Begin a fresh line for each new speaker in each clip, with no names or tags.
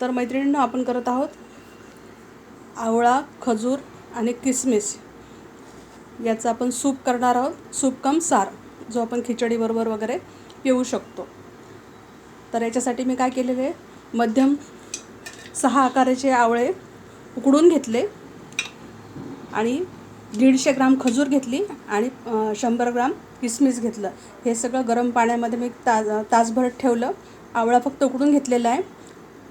तर मैत्रिणींनो आपण करत आहोत आवळा खजूर आणि किसमिस. याचं आपण सूप करणार आहोत. सूप कम सार जो आपण खिचडीबरोबर वगैरे पिऊ शकतो. तर याच्यासाठी मी काय केलेले आहे मध्यम सहा आकाराचे आवळे उकडून घेतले आणि दीडशे ग्राम खजूर घेतली आणि शंभर ग्राम किसमिस घेतलं. हे सगळं गरम पाण्यामध्ये मी ताज तासभर ठेवलं. आवळा फक्त उकडून घेतलेला आहे.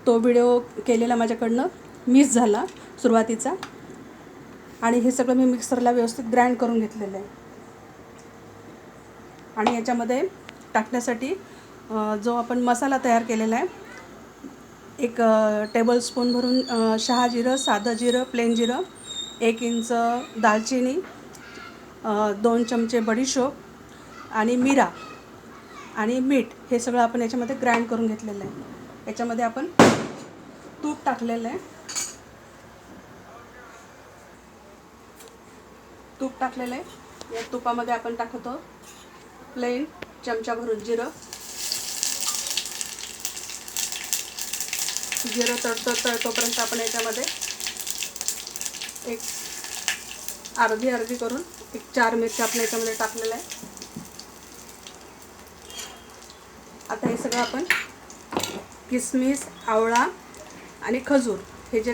तो व्हिडिओ केलेला माझ्याकडनं मिस झाला सुरुवातीचा. आणि हे सगळं मी मिक्सरला व्यवस्थित ग्राइंड करून घेतलेलं आहे. आणि याच्यामध्ये टाकण्यासाठी जो आपण मसाला तयार केलेला आहे एक टेबलस्पून भरून शहा जिरं साधं जिरं प्लेन जिरं एक इंच दालचिनी दोन चमचे बडीशोप आणि मिरा आणि मीठ हे सगळं आपण याच्यामध्ये ग्राइंड करून घेतलेलं आहे. याच्यामध्ये आपण तूप टाकलेलं आहे. तूप टाकलेलं आहे. या तुपामध्ये आपण टाकतो प्लेन चमचा भरून जिरं. जिरं तळतो तळतोपर्यंत आपण याच्यामध्ये एक अर्धी अर्धी करून एक चार मिरची आपण याच्यामध्ये टाकलेलं आहे आता हे सगळं आपण किसमिस आवळा आणि खजूर हे जे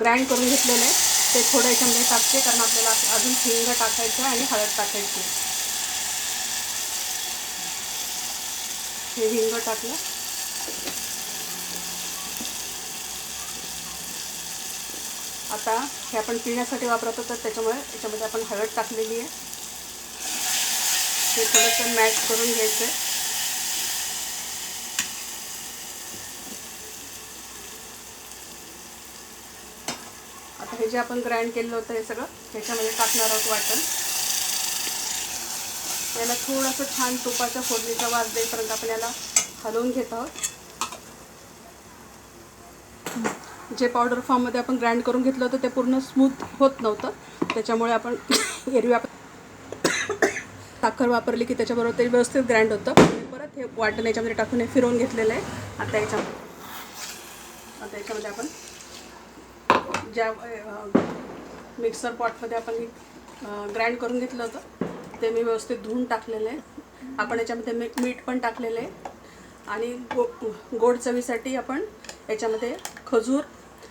ग्राइंड करून घेतलेलं आहे ते थोडं याच्यामध्ये टाकते कारण आपल्याला अजून हिंग टाकायचं आणि हळद टाकायची. हे हिंग टाकलं. आता हे आपण पिण्यासाठी वापरतो तर त्याच्यामुळे याच्यामध्ये आपण हळद टाकलेली आहे. हे थोडंसं मॅश करून घ्यायचं आहे. आता हे जे आपण ग्राइंड केलेलं होतं हे सगळं ह्याच्यामध्ये टाकणार आहोत वाटण. याला थोडंसं छान तुपाच्या फोडणीचा वास देईपर्यंत आपण याला हलवून घेत आहोत. जे पावडर फॉर्ममध्ये आपण ग्राइंड करून घेतलं होतं ते पूर्ण स्मूथ होत नव्हतं. त्याच्यामुळे आपण एरवी आपण साखर वापरली की त्याच्याबरोबर ते व्यवस्थित ग्राइंड होतं. परत हे वाटण याच्यामध्ये टाकून हे फिरवून घेतलेलं आहे. आता याच्यामध्ये आता याच्यामध्ये आपण ज्या मिक्सर पॉटमध्ये आपण ग्राइंड करून घेतलं होतं ते मी व्यवस्थित धुवून टाकलेलं आहे. आपण याच्यामध्ये मीठ मीठ पण टाकलेलं आहे. आणि गो गोड चवीसाठी आपण याच्यामध्ये खजूर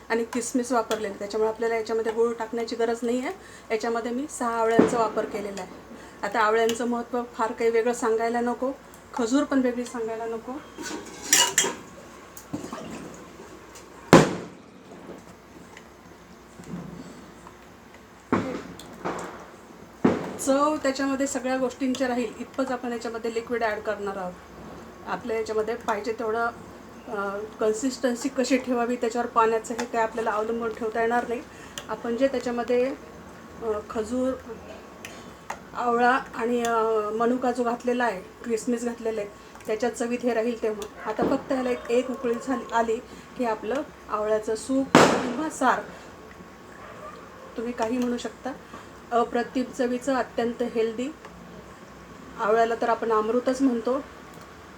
आणि किसमिस वापरलेले. आहे. त्याच्यामुळे आपल्याला याच्यामध्ये गूळ टाकण्याची गरज नाही आहे याच्यामध्ये मी सहा आवळ्यांचा वापर केलेला आहे. आता आवळ्यांचं महत्त्व फार काही वेगळं सांगायला नको. खजूर पण वेगळी सांगायला नको. चव त्याच्यामध्ये सगळ्या गोष्टींच्या राहील इतपंच आपण याच्यामध्ये लिक्विड ॲड करणार आहोत. आपल्या याच्यामध्ये पाहिजे तेवढं कन्सिस्टन्सी कशी ठेवावी त्याच्यावर पाण्याचं हे काय आपल्याला अवलंबून ठेवता येणार नाही. आपण जे त्याच्यामध्ये खजूर आवळा आणि मनुका जो घातलेला आहे क्रिसमिस घातलेला आहे त्याच्यात चवीत हे राहील तेव्हा. आता फक्त ह्याला एक एक उकळी झाली आली की आपलं आवळ्याचं सूप किंवा सार तुम्ही काही म्हणू शकता. अप्रतिम चवीचं अत्यंत हेल्दी आवळ्याला तर आपण अमृतच म्हणतो.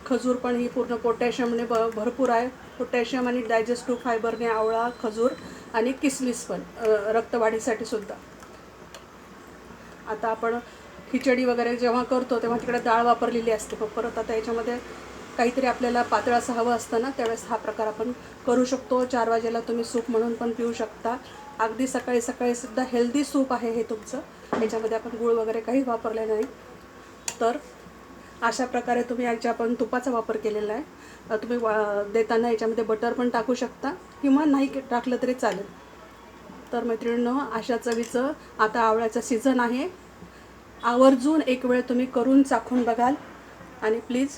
खजूर पण ही पूर्ण पोटॅशियमने ब भरपूर आहे. पोटॅशियम आणि डायजेस्टिव्ह फायबरने आवळा खजूर आणि किसमिस पण रक्तवाढीसाठी सुद्धा. आता आपण खिचडी वगैरे जेव्हा करतो तेव्हा तिकडे डाळ वापरलेली असते. मग परत आता याच्यामध्ये काहीतरी आपल्याला पातळ असं हवं असतं ना त्यावेळेस हा प्रकार आपण करू शकतो. चार वाजेला तुम्ही सूप म्हणून पण पिऊ शकता. अगदी सकाळी सकाळी सुद्धा हेल्दी सूप आहे हे तुमचं. याच्यामध्ये आपण गूळ वगैरे काही वापरले नाही. तर अशा प्रकारे तुम्ही याच्या आपण तुपाचा वापर केलेला आहे. तुम्ही वा देताना याच्यामध्ये बटर पण टाकू शकता किंवा नाही टाकलं तरी चालेल. तर मैत्रिणींनो अशा चवीचं आता आवळ्याचं सीझन आहे. आवर्जून एक वेळ तुम्ही करून चाखून बघाल. आणि please